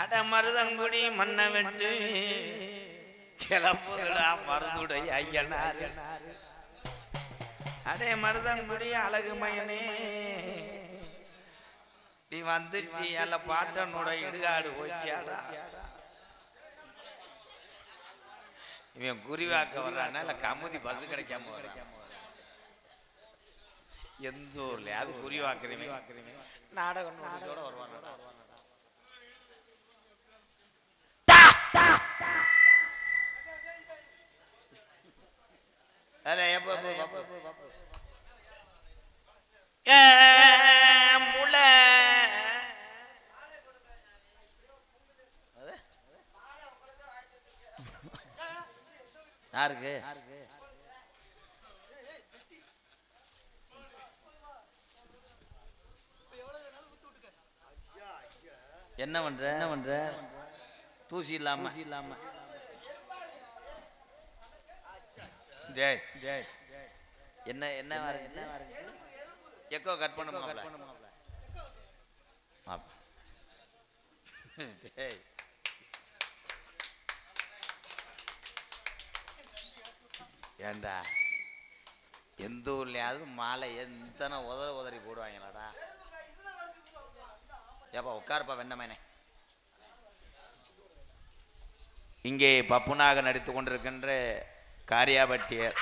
அட மருதங்குடி மண்ணை விட்டு கிளம்புதுடா மருதுடைய ஐயனார். அடே மருதங்குடி அழகு மயனே. நீ வந்துட்டி அல்ல பாட்டனோட இடுகாடு போச்சியாடா இவன் குறிவாக்க வர்றானா இல்ல கமுதி பஸ் கிடைக்காம வர்றான். எந்த ஊர்ல? அது குறிவாக்குறீங்க நாடகம் வருவான் வருவானடா அட, எப்ப, எப்ப, எப்ப, எப்ப, எப்ப. ஏ, முளை. யாருக்கு? என்ன பண்ற? என்ன பண்ற? தூசி இல்லாம. இல்லாம. ஜெய் ஜெய் என்ன என்ன வரைஞ்சு? எக்கோ கட் பண்ணுமா ஜெய் ஏண்டா? எந்த ஊர்லயாவது மாலை எத்தனை உதற உதறி போடுவாங்களாடா? ஏப்பா உட்காருப்பா வெண்ணமேனே இங்கே பப்புனாக நடித்து கொண்டிருக்கின்ற காரியாபட்டியர்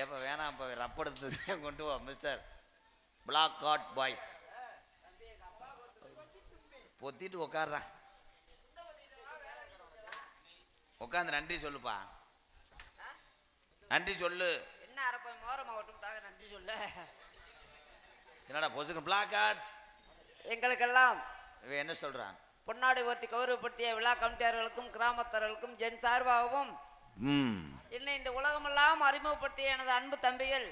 ஏப்பா வேணாம் இப்போ ரப்படுத்து கொண்டு வா மிஸ்டர் பிளாக் காட் பாய்ஸ் பொத்திட்டு உட்காடுறான் உட்காந்து நன்றி சொல்லுப்பா. நன்றி சொல்லு. என்ன அரப்பை மோரமா விட்டுட்டாங்க நன்றி சொல்ல. என்னடா பொசுக்கு பிளாக் கார்ட்ஸ் எங்களுக்கெல்லாம். இவன் என்ன சொல்றான்? பொன்னாடை ஒத்தி கௌரவப்படுத்திய விழா கமிட்டியாளர்களுக்கும் கிராமத்தார்களுக்கும் ஜென் சார்பாகவும். என்னை இந்த உலகமெல்லாம் அறிமுகப்படுத்திய எனது அன்பு தம்பிகள்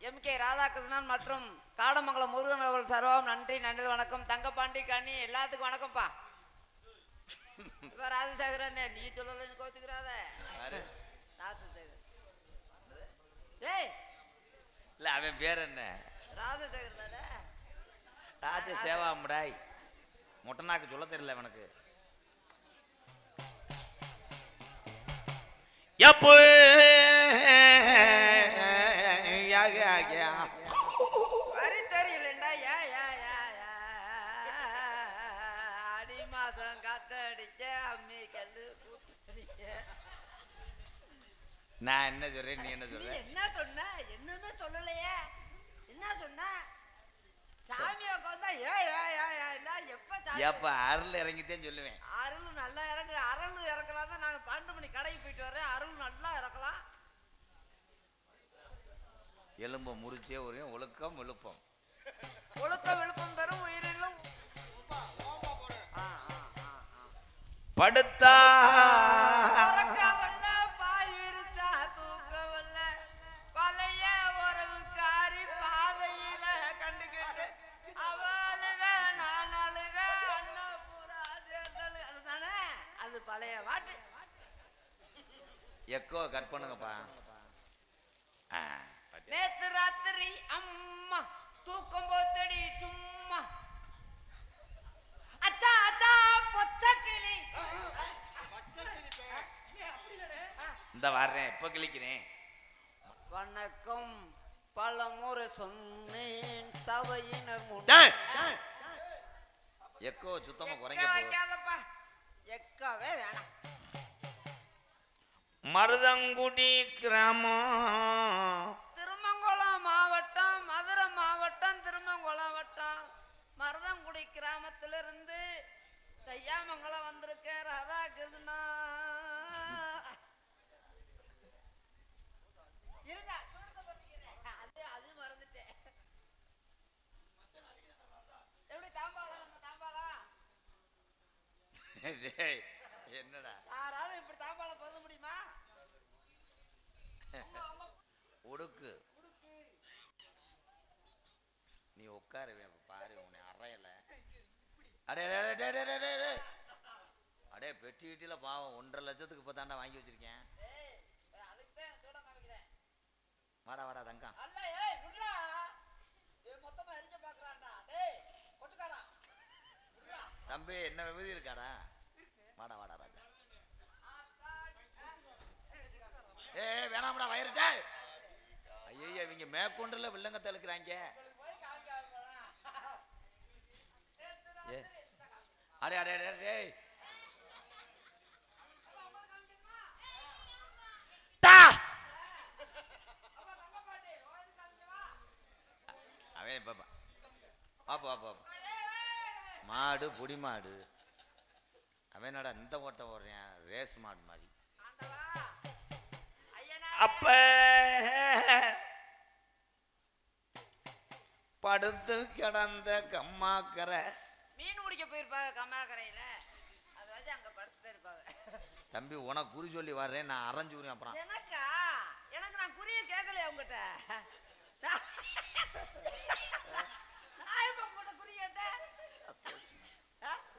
எம் கே ராதாகிருஷ்ணன் மற்றும் காடமங்கலம் முருகன் அவர்கள் சார்பாகவும் நன்றி நன்றி வணக்கம். தங்கப்பாண்டி கண்ணி எல்லாத்துக்கும் வணக்கம்ப்பா. இப்ப ராஜசேகரன் நீ சொல்லலன்னு கோச்சுக்கிறாத? ராஜசேகர் ஏய்! இல்ல அவன் பேர் என்ன? ராஜசேகர் தானே? ராஜ சேவாமுடாய். மொட்டனாக்கு சொல்ல தெரியல அவனுக்கு எப்போ? தெரியலண்டா அடி மாதம் காத்தடிக்க அம்மி கல்லு கூத்தடிக்க நான் என்ன சொல்றேன் நீ என்ன சொல்ற? என்ன சொன்ன? என்னமே சொல்லலையே. என்ன சொன்ன? சாமி உட்காந்தா ஏ ஏ ஏ ஏன்னா எப்ப அருள் இறங்கித்தேன் சொல்லுவேன். அருள் நல்லா இறங்கு அருள் இறக்கலாம் தான் நாங்க பன்னெண்டு மணி கடைக்கு போயிட்டு வரேன் அருள் நல்லா இறக்கலாம். எலும்பு முறிச்சே ஒரு ஒழுக்கம் விழுப்பம். ஒழுக்க விழுப்பம் பெறும் உயிரிலும். படுத்தா ராத்திரி அம்மா. தூக்கம் போத்தடி சும்மா. அச்சா அச்சா பொச்ச கிளி இந்த வர்றேன் இப்ப கிழிக்கிறேன்? வணக்கம். பல முறை சொன்னேன் சபையினர்! எக்கோ சுத்தமா குறைங்க எக்கவே வேணாம். மருதங்குடி கிராமம். மருதங்குடி கிராமத்திலிருந்து தையாமங்கலம் வந்திருக்க இருங்க, தூரத்தை பத்திக்கிறேன். அது அது மறந்துட்டேன். எப்படி தாம்பாளம் நம்ம தாம்பாளம் டேய், என்னடா? யாராவது இப்படி தாம்பாளம் பருத முடியுமா? உடுக்கு. நீ உட்காருவேன் இப்ப பாரு உன்னை அறையல அடே டே, டே, டே, டே. அடே பெட்டி கிட்டில பாவம். ஒன்றரை லட்சத்துக்கு இப்போ தாண்டா வாங்கி வச்சிருக்கேன். வாடா வாடா தங்கம். தம்பி என்ன விபதி இருக்காடா? வாடா வாடா ராஜா. ஏ வேணாம்டா வயிறுட்டே ஐயா இவங்க மேற்கொண்டுல வில்லங்கத்தை இழுக்கிறாங்க ஏ அடே அடே அடே டேய் டா அவன் பாப்பா பாப்பா பாப்பா மாடு புடி மாடு. அவன் என்னடா இந்த ஓட்ட ஓடுறேன் ரேஸ் மாடு மாதிரி. அப்ப படுத்து கிடந்த கம்மாக்கரை போயிருப்பாங்க அது வச்சு அங்க படுத்து இருப்பாங்க. தம்பி உனக்கு குறி சொல்லி வர்றேன் நான் அரைஞ்சு விடுறேன் அப்புறம். எனக்கா? எனக்கு நான் குறிய கேட்கலையா உங்ககிட்ட. நான் எப்ப உங்ககிட்ட குறி கேட்டேன்?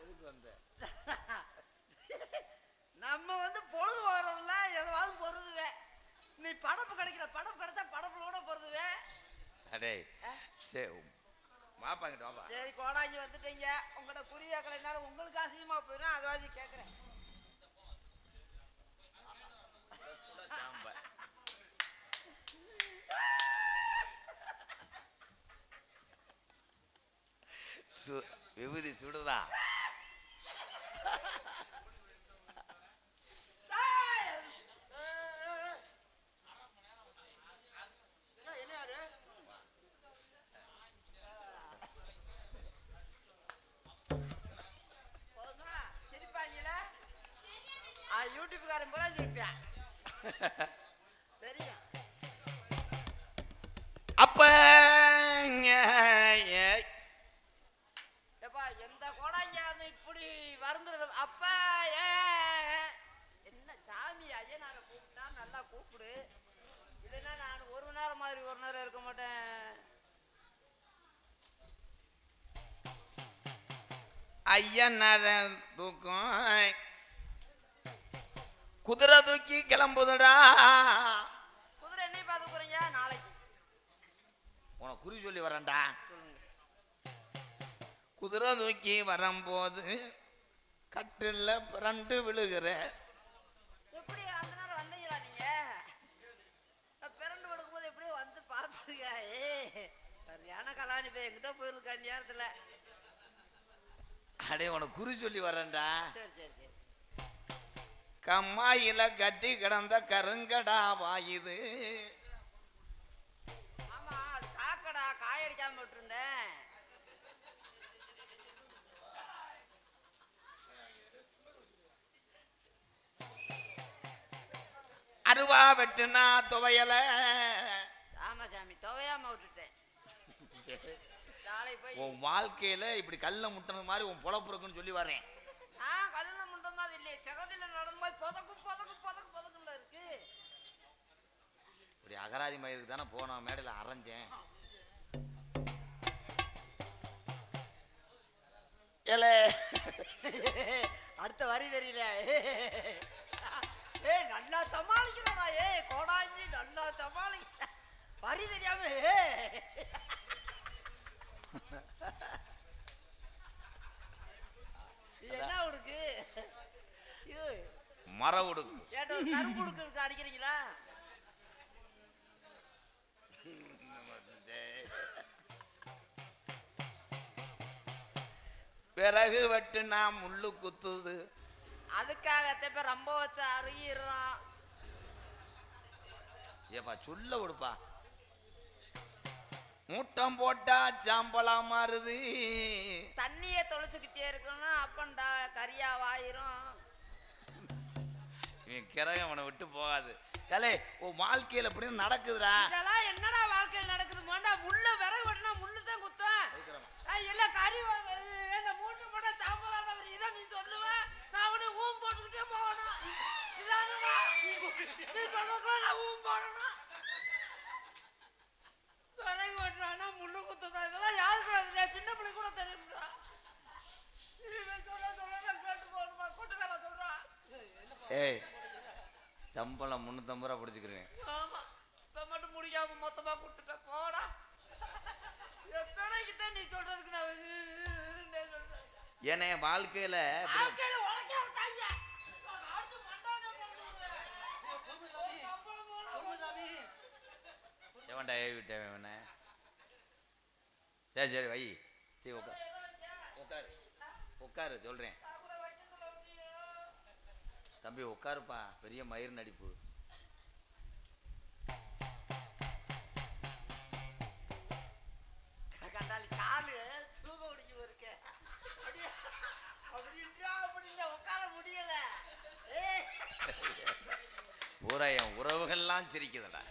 எதுக்கு நம்ம வந்து பொழுது போகிறதுல எதாவது பொருதுவேன் நீ படப்பு கிடைக்கிற படப்பு கிடைச்சா படப்புலோட பொருதுவேன் அடே சரி வாப்பாங்கிட்ட வாப்பா. சரி கோடாங்கி வந்துட்டீங்க. உங்கள்கிட்ட உங்களுக்கு அசிங்கமா போயிடும் அதை கேட்குறேன் விபூதி சுடுதான். அப்ப என்ன சாமி ஐயனாரை கூப்பிட்டா நல்லா கூப்பிடு. இல்லைன்னா நான் ஒரு மணி நேரம் மாதிரி ஒரு நேரம் இருக்க மாட்டேன். ஐயன் தூக்கம். குதிரை தூக்கி கிளம்புதுடா. குதிரை என்னை பார்த்து போறீங்க நாளைக்கு. உனக்கு குறி சொல்லி வரேன்டா. குதிரை தூக்கி வரும்போது கட்டில் புரண்டு விழுகிற. எப்படி அந்த நேரம் வந்தீங்களா நீங்க? பிறண்டு படுக்கும்போது எப்படியோ வந்து பார்த்துருக்க ஏ சரியான கலாணி போய் எங்கிட்ட போயிருக்க நேரத்துல அடே உனக்கு குறி சொல்லி வரேன்டா சரி சரி சரி. கம்மாயில கட்டி கிடந்த கருங்கடா வாயுது. ஆமா அது காக்கடா காய் அடிக்காம விட்டுருந்தேன் அருவா வெட்டுனா துவையல. ஆமா சாமி துவையாம விட்டுட்டேன். உன் வாழ்க்கையில இப்படி கல்ல முட்டினது மாதிரி உன் பொழப்பு இருக்குன்னு சொல்லி வரேன் நான் மாதிரி இல்லையே. புதக்கு புதக்கு புதக்குல இருக்கு. இப்படி அகராதி மயிருக்கு தானே போனோம் மேடையில் அரைஞ்சேன். ஏலே. அடுத்த வரி தெரியல. ஏய் நல்லா சமாளிக்கிறடா ஏய் கோடாஞ்சி நல்லா சமாளிக்கிற வரி தெரியாம என்ன உனக்கு இது மர உடுக்கு. ஏட்டோ கரும்பு உடுக்கு அடிக்கிறீங்களா? பிறகு வெட்டுனா முள்ளு குத்துது அதுக்காக இப்ப ரொம்ப வச்சு அருகிடுறான். ஏப்பா சொல்ல விடுப்பா. மூட்டம் போட்டா சாம்பலா மாறுது. தண்ணியை தொலைச்சுக்கிட்டே இருக்கணும் அப்பண்டா கரியாவாயிரும். இவன் கிரகம் அவனை விட்டு போகாது. ஏலே உன் வாழ்க்கையில இப்படி நடக்குதுடா. இதெல்லாம் என்னடா வாழ்க்கையில் நடக்குது? மோண்டா முள்ள விறகு வெட்டினா முள்ளு தான் குத்தம் எல்லாம் கறி வாங்க மூணு மணி சாம்பலான இதை நீ சொல்லுவ? நான் உன்னை ஊம் போட்டுக்கிட்டே போகணும். இதானடா? நீ சொல்லக்கூட நான் ஊம் போடணும். விறகு வெட்டுறானா முள்ளு குத்ததா? இதெல்லாம் யாரு கூட தெரியாது சின்ன பிள்ளை கூட தெரியும்டா. ஏய் சம்பளம் முந்நூற்றம்பது ரூபா பிடிச்சிக்கிறேன். ஆமா. இப்ப மட்டும் முடிக்காம மொத்தமா கொடுத்துட்ட போடா. எத்தனைக்கு தான் நீ சொல்றதுக்கு நான் சொல்றேன். ஏன்னா என் வாழ்க்கையில எவன்டா ஏவி விட்டேன் இவனை? சரி சரி வை. சரி உட்கார்? உட்காரு உட்காரு முடியும். தம்பி உட்காருப்பா பெரிய மயிர் நடிப்பு. பூரா என் உறவுகள்லாம் சிரிக்குதுடா.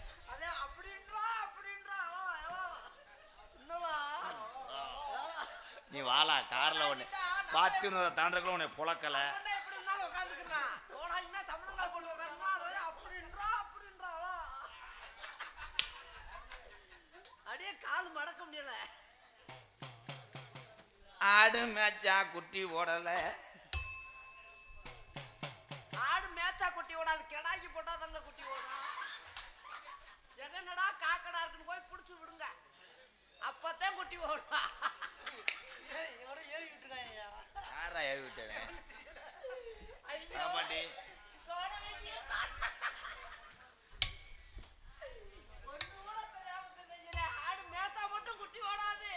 நீ வாளா கார்ல ஒன்று பாத்துன்னு தாண்டக்குள்ள உன்னை புழக்கலை. அண்ணா எப்படி இருந்தாலும் உட்காந்துக்கிறான் மேய்ச்சா குட்டி ஓடாது கிடாக்கி போட்டா தாங்க குட்டி ஓடும். என்னடா காக்கடா இருக்குன்னு போய் பிடிச்சி விடுங்க. அப்பதான் குட்டி ஓடும். இவட ஏறி விட்டுருக்காங்க யாரா ஏவி விட்டேன் ஆடு மேத்தா மட்டும் குட்டி ஓடாது.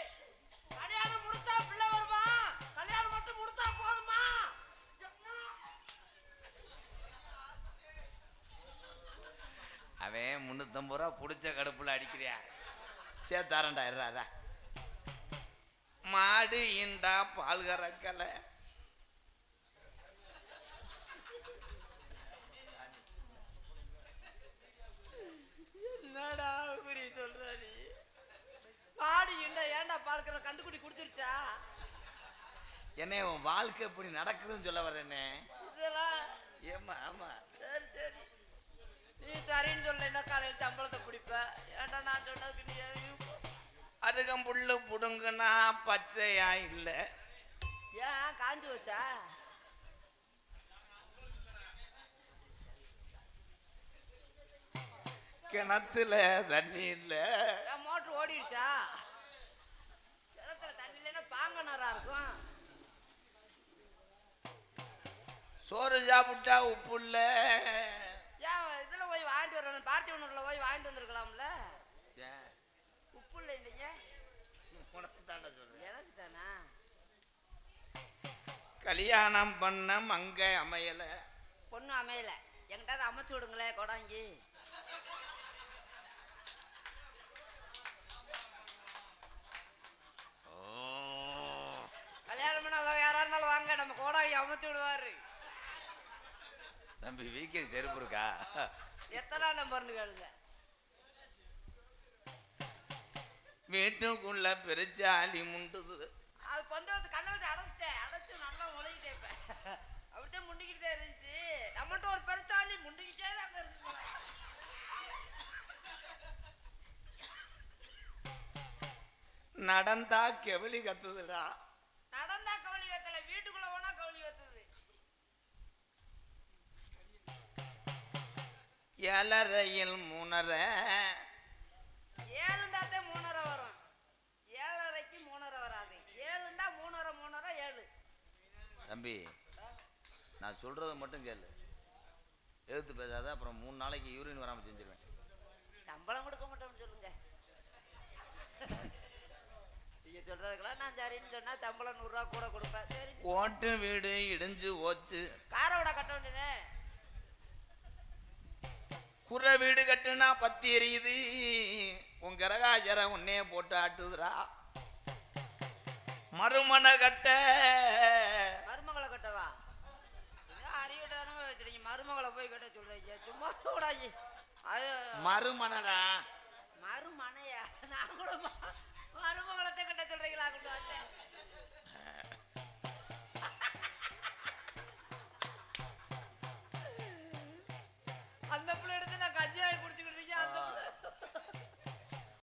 முந்நூற்றம்பது ரூபா பிடிச்ச கடுப்புல அடிக்கிறியா? சரி தரேன்டா இருடா மாடு இண்டா பால் கறக்கலை. என்னடா புரிய சொல்ற நீ? இண்ட ஏன்டா பால்கிற கண்டுக்குட்டி குடிச்சிருச்சா என்ன உன் வாழ்க்கை இப்படி நடக்குதுன்னு சொல்ல வரேனே இதெல்லாம் ஏமா ஆமா. நீ சரின்னு சொல்ல காலையில் சம்பளத்தை குடிப்ப ஏன்டா நான் சொன்னதுக்கு நீ அருகம்புல்லு புடுங்குனா பச்சையா இல்லை? ஏன் காஞ்சி வச்சா கிணத்துல தண்ணி இல்லை. மோட்டர் ஓடிடுச்சா? கிணத்துல தண்ணி இல்லைன்னா பாங்கனரா இருக்கும். சோறு சாப்பிட்டா உப்பு இல்லை. வரணும் பார்த்திவனூர்ல போய் வாங்கிட்டு வந்திருக்கலாம்ல? உப்பு இல்லை இல்லைங்க உனக்கு தாண்டா சொல்றேன். எனக்கு தானா கல்யாணம் பண்ண மங்க அமையல. பொண்ணு அமையல. என்கிட்ட அமைச்சு விடுங்களே கொடாங்கி. கல்யாணம் பண்ண யாரா இருந்தாலும் வாங்க நம்ம கோடாங்கி அமைச்சு விடுவாரு. தம்பி வீக்கே செருப்பு இருக்கா? எத்தனை நம்பர்னு கேளுங்க. வீட்டுக்குள்ள பெருச்சாலி முண்டுது. அது கொஞ்ச வந்து கண்ணை வச்சு அடைச்சிட்டேன் அடைச்சு நல்லா முளைக்கிட்டேன் இப்ப. அப்படித்தான் முண்டிக்கிட்டே இருந்துச்சு. நம்மகிட்ட ஒரு பெருச்சாளி முண்டிக்கிட்டே தான் இருக்கு நடந்தா கெவலி கத்துதுடா. ஏழரையில் மூணரை. ஏழுண்டாத்தே மூணரை வரும். ஏழரைக்கு மூணரை வராது. ஏழுண்டா மூணரை மூணரை ஏழு. தம்பி நான் சொல்றதை மட்டும் கேளு. எதிர்த்து பேசாத அப்புறம் மூணு நாளைக்கு யூரின் வராமல் செஞ்சிருவேன். சம்பளம் கொடுக்க மாட்டோம்னு சொல்லுங்க. நீங்க சொல்றதுக்கெல்லாம் நான் சரின்னு சொன்னா சம்பளம் நூறுரூவா கூட கொடுப்பேன். சரி ஓட்டு வீடு இடிஞ்சு ஓச்சு காரை விட கட்ட வேண்டியதே. குறை வீடு கட்டுனா பத்தி எரியுது. உன் கரகாச்சரம் உன்னைய போட்டு ஆட்டுதுடா. மறுமண கட்ட. மருமகளை கட்டவா? அறிவிட்ட தானே வச்சிருக்கீங்க மருமகளை போய் கட்ட சொல்றீங்க. சும்மா கூடாது அது மறுமணடா மருமனையா? நான் கூட மருமகளத்தை கட்ட சொல்றீங்களா? கொண்டு வந்தேன்.